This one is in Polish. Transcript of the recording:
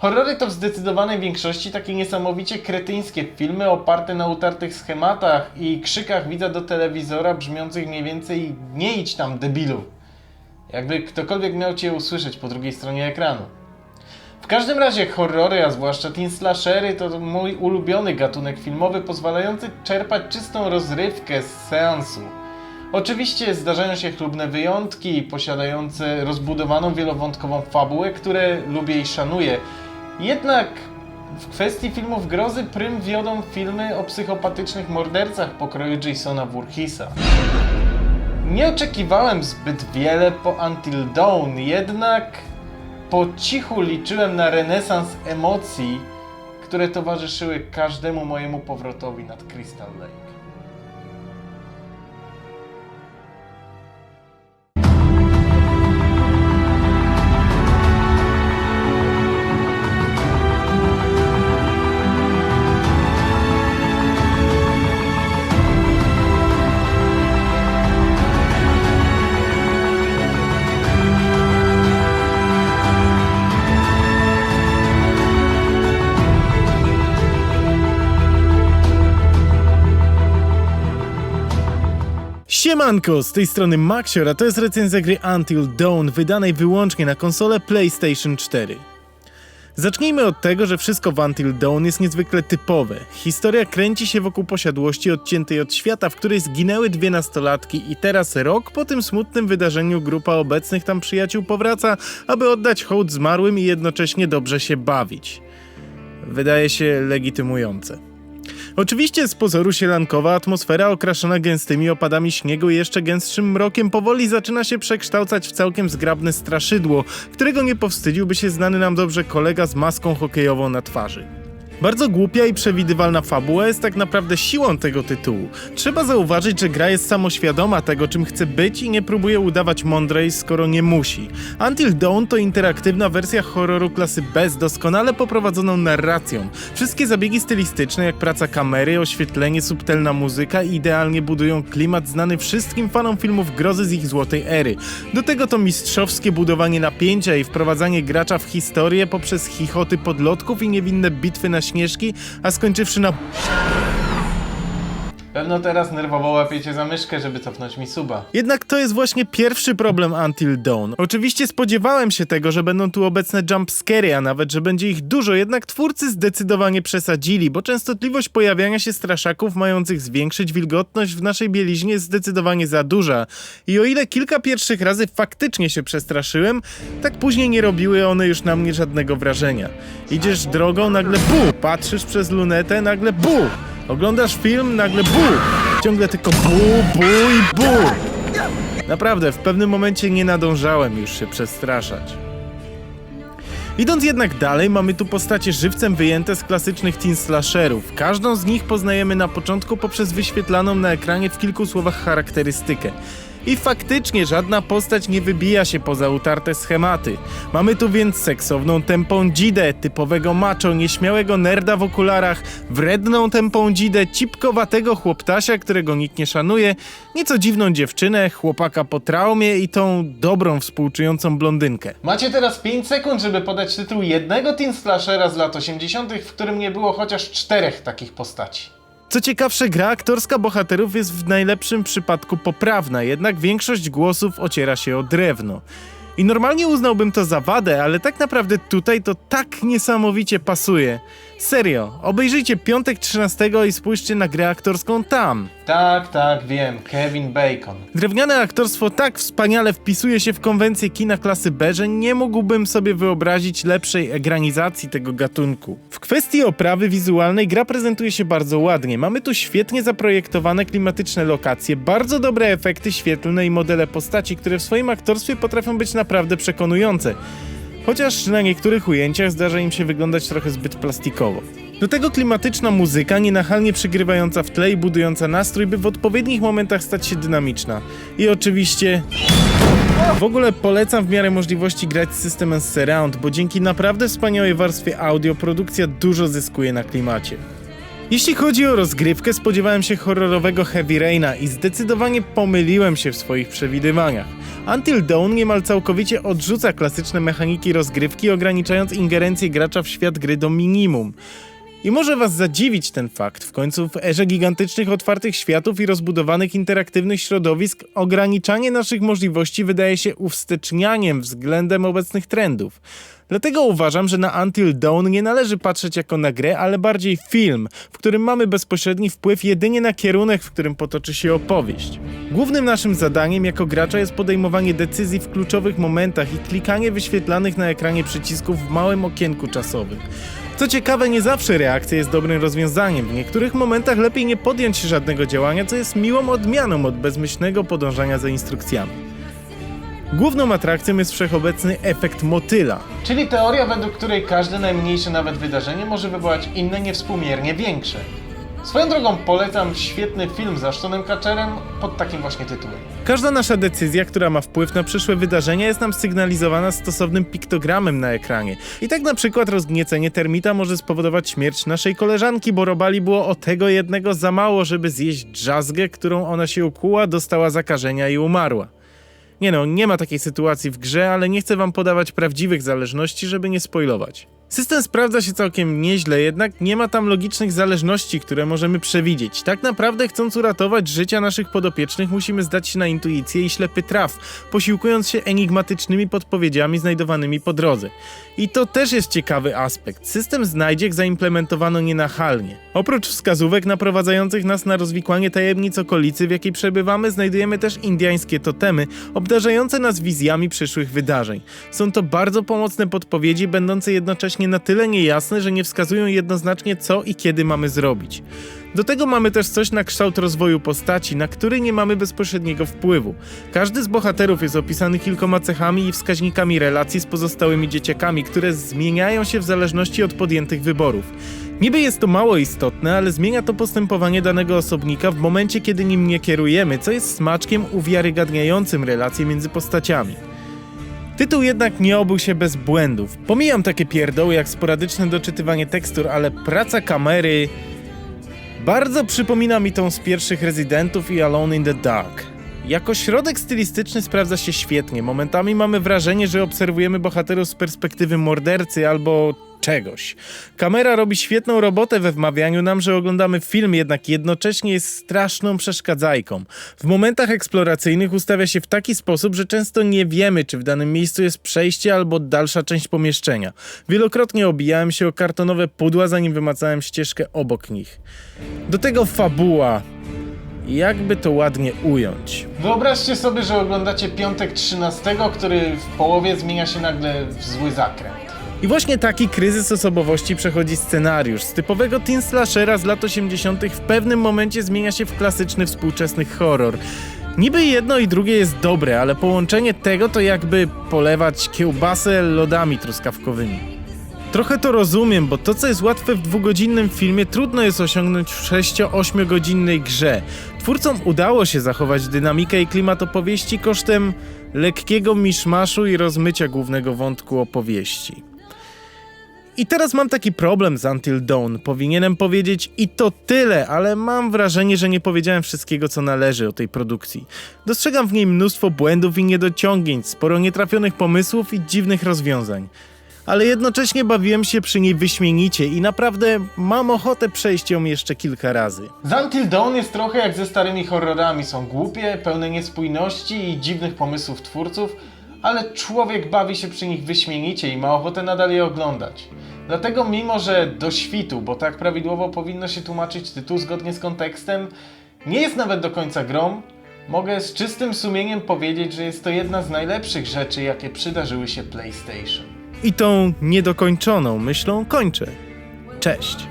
Horrory to w zdecydowanej większości takie niesamowicie kretyńskie filmy oparte na utartych schematach i krzykach widza do telewizora brzmiących mniej więcej nie idź tam debilu. Jakby ktokolwiek miał cię usłyszeć po drugiej stronie ekranu. W każdym razie horrory, a zwłaszcza teen slashery, to mój ulubiony gatunek filmowy pozwalający czerpać czystą rozrywkę z seansu. Oczywiście zdarzają się chlubne wyjątki, posiadające rozbudowaną wielowątkową fabułę, które lubię i szanuję. Jednak w kwestii filmów grozy prym wiodą filmy o psychopatycznych mordercach pokroju Jasona Voorheesa. Nie oczekiwałem zbyt wiele po Until Dawn, jednak po cichu liczyłem na renesans emocji, które towarzyszyły każdemu mojemu powrotowi nad Crystal Lake. Siemanko, z tej strony Maxior, a to jest recenzja gry Until Dawn, wydanej wyłącznie na konsolę PlayStation 4. Zacznijmy od tego, że wszystko w Until Dawn jest niezwykle typowe. Historia kręci się wokół posiadłości odciętej od świata, w której zginęły dwie nastolatki i teraz rok po tym smutnym wydarzeniu grupa obecnych tam przyjaciół powraca, aby oddać hołd zmarłym i jednocześnie dobrze się bawić. Wydaje się legitymujące. Oczywiście z pozoru sielankowa atmosfera okraszona gęstymi opadami śniegu i jeszcze gęstszym mrokiem powoli zaczyna się przekształcać w całkiem zgrabne straszydło, którego nie powstydziłby się znany nam dobrze kolega z maską hokejową na twarzy. Bardzo głupia i przewidywalna fabuła jest tak naprawdę siłą tego tytułu. Trzeba zauważyć, że gra jest samoświadoma tego, czym chce być i nie próbuje udawać mądrej, skoro nie musi. Until Dawn to interaktywna wersja horroru klasy B z doskonale poprowadzoną narracją. Wszystkie zabiegi stylistyczne, jak praca kamery, oświetlenie, subtelna muzyka idealnie budują klimat znany wszystkim fanom filmów grozy z ich złotej ery. Do tego to mistrzowskie budowanie napięcia i wprowadzanie gracza w historię poprzez chichoty podlotków i niewinne bitwy na śnieżki, a skończywszy na Pewno teraz nerwowo łapiecie za myszkę, żeby cofnąć mi suba. Jednak to jest właśnie pierwszy problem Until Dawn. Oczywiście spodziewałem się tego, że będą tu obecne jumpscary, a nawet, że będzie ich dużo, jednak twórcy zdecydowanie przesadzili, bo częstotliwość pojawiania się straszaków mających zwiększyć wilgotność w naszej bieliźnie jest zdecydowanie za duża. I o ile kilka pierwszych razy faktycznie się przestraszyłem, tak później nie robiły one już na mnie żadnego wrażenia. Idziesz drogą, nagle bu! Patrzysz przez lunetę, nagle bu! Oglądasz film, nagle bu! Ciągle tylko bu, bu i bu! Naprawdę, w pewnym momencie nie nadążałem już się przestraszać. Idąc jednak dalej, mamy tu postacie żywcem wyjęte z klasycznych teen slasherów. Każdą z nich poznajemy na początku poprzez wyświetlaną na ekranie w kilku słowach charakterystykę. I faktycznie żadna postać nie wybija się poza utarte schematy. Mamy tu więc seksowną tępą dzidę, typowego macho, nieśmiałego nerda w okularach, wredną tępą dzidę, cipkowatego chłoptasia, którego nikt nie szanuje, nieco dziwną dziewczynę, chłopaka po traumie i tą dobrą, współczującą blondynkę. Macie teraz 5 sekund, żeby podać tytuł jednego teen slashera z lat 80., w którym nie było chociaż czterech takich postaci. Co ciekawsze, gra aktorska bohaterów jest w najlepszym przypadku poprawna, jednak większość głosów ociera się o drewno. I normalnie uznałbym to za wadę, ale tak naprawdę tutaj to tak niesamowicie pasuje. Serio, obejrzyjcie piątek 13 i spójrzcie na grę aktorską tam. Tak, tak, wiem, Kevin Bacon. Drewniane aktorstwo tak wspaniale wpisuje się w konwencję kina klasy B, że nie mógłbym sobie wyobrazić lepszej egranizacji tego gatunku. W kwestii oprawy wizualnej gra prezentuje się bardzo ładnie. Mamy tu świetnie zaprojektowane klimatyczne lokacje, bardzo dobre efekty świetlne i modele postaci, które w swoim aktorstwie potrafią być naprawdę przekonujące. Chociaż na niektórych ujęciach zdarza im się wyglądać trochę zbyt plastikowo. Do tego klimatyczna muzyka, nienachalnie przygrywająca w tle i budująca nastrój, by w odpowiednich momentach stać się dynamiczna. I oczywiście... W ogóle polecam w miarę możliwości grać z systemem Surround, bo dzięki naprawdę wspaniałej warstwie audio produkcja dużo zyskuje na klimacie. Jeśli chodzi o rozgrywkę, spodziewałem się horrorowego Heavy Raina i zdecydowanie pomyliłem się w swoich przewidywaniach. Until Dawn niemal całkowicie odrzuca klasyczne mechaniki rozgrywki, ograniczając ingerencję gracza w świat gry do minimum. I może was zadziwić ten fakt, w końcu w erze gigantycznych otwartych światów i rozbudowanych interaktywnych środowisk ograniczanie naszych możliwości wydaje się uwstecznianiem względem obecnych trendów. Dlatego uważam, że na Until Dawn nie należy patrzeć jako na grę, ale bardziej film, w którym mamy bezpośredni wpływ jedynie na kierunek, w którym potoczy się opowieść. Głównym naszym zadaniem jako gracza jest podejmowanie decyzji w kluczowych momentach i klikanie wyświetlanych na ekranie przycisków w małym okienku czasowym. Co ciekawe, nie zawsze reakcja jest dobrym rozwiązaniem. W niektórych momentach lepiej nie podjąć żadnego działania, co jest miłą odmianą od bezmyślnego podążania za instrukcjami. Główną atrakcją jest wszechobecny efekt motyla. Czyli teoria, według której każde najmniejsze nawet wydarzenie może wywołać inne niewspółmiernie większe. Swoją drogą polecam świetny film z Ashtonem Kutcherem pod takim właśnie tytułem. Każda nasza decyzja, która ma wpływ na przyszłe wydarzenia, jest nam sygnalizowana stosownym piktogramem na ekranie. I tak na przykład rozgniecenie termita może spowodować śmierć naszej koleżanki, bo robali było o tego jednego za mało, żeby zjeść drzazgę, którą ona się ukuła, dostała zakażenia i umarła. Nie no, nie ma takiej sytuacji w grze, ale nie chcę wam podawać prawdziwych zależności, żeby nie spoilować. System sprawdza się całkiem nieźle, jednak nie ma tam logicznych zależności, które możemy przewidzieć. Tak naprawdę, chcąc uratować życia naszych podopiecznych, musimy zdać się na intuicję i ślepy traf, posiłkując się enigmatycznymi podpowiedziami znajdowanymi po drodze. I to też jest ciekawy aspekt. System znajdziek zaimplementowano nienachalnie. Oprócz wskazówek naprowadzających nas na rozwikłanie tajemnic okolicy, w jakiej przebywamy, znajdujemy też indyjskie totemy, obdarzające nas wizjami przyszłych wydarzeń. Są to bardzo pomocne podpowiedzi, będące na tyle niejasne, że nie wskazują jednoznacznie co i kiedy mamy zrobić. Do tego mamy też coś na kształt rozwoju postaci, na który nie mamy bezpośredniego wpływu. Każdy z bohaterów jest opisany kilkoma cechami i wskaźnikami relacji z pozostałymi dzieciakami, które zmieniają się w zależności od podjętych wyborów. Niby jest to mało istotne, ale zmienia to postępowanie danego osobnika w momencie, kiedy nim nie kierujemy, co jest smaczkiem uwiarygadniającym relacje między postaciami. Tytuł jednak nie obył się bez błędów. Pomijam takie pierdoły jak sporadyczne doczytywanie tekstur, ale praca kamery bardzo przypomina mi tą z pierwszych Rezydentów i Alone in the Dark. Jako środek stylistyczny sprawdza się świetnie. Momentami mamy wrażenie, że obserwujemy bohaterów z perspektywy mordercy albo czegoś. Kamera robi świetną robotę we wmawianiu nam, że oglądamy film, jednak jednocześnie jest straszną przeszkadzajką. W momentach eksploracyjnych ustawia się w taki sposób, że często nie wiemy, czy w danym miejscu jest przejście albo dalsza część pomieszczenia. Wielokrotnie obijałem się o kartonowe pudła, zanim wymacałem ścieżkę obok nich. Do tego fabuła. Jakby to ładnie ująć. Wyobraźcie sobie, że oglądacie piątek 13, który w połowie zmienia się nagle w zły zakręt. I właśnie taki kryzys osobowości przechodzi scenariusz. Z typowego teen slashera z lat 80. w pewnym momencie zmienia się w klasyczny współczesny horror. Niby jedno i drugie jest dobre, ale połączenie tego to jakby polewać kiełbasę lodami truskawkowymi. Trochę to rozumiem, bo to co jest łatwe w dwugodzinnym filmie trudno jest osiągnąć w 6-8 godzinnej grze. Twórcom udało się zachować dynamikę i klimat opowieści kosztem lekkiego miszmaszu i rozmycia głównego wątku opowieści. I teraz mam taki problem z Until Dawn. Powinienem powiedzieć i to tyle, ale mam wrażenie, że nie powiedziałem wszystkiego, co należy o tej produkcji. Dostrzegam w niej mnóstwo błędów i niedociągnięć, sporo nietrafionych pomysłów i dziwnych rozwiązań. Ale jednocześnie bawiłem się przy niej wyśmienicie i naprawdę mam ochotę przejść ją jeszcze kilka razy. Z Until Dawn jest trochę jak ze starymi horrorami. Są głupie, pełne niespójności i dziwnych pomysłów twórców, ale człowiek bawi się przy nich wyśmienicie i ma ochotę nadal je oglądać. Dlatego mimo, że do świtu, bo tak prawidłowo powinno się tłumaczyć tytuł zgodnie z kontekstem, nie jest nawet do końca grą, mogę z czystym sumieniem powiedzieć, że jest to jedna z najlepszych rzeczy, jakie przydarzyły się PlayStation. I tą niedokończoną myślą kończę. Cześć.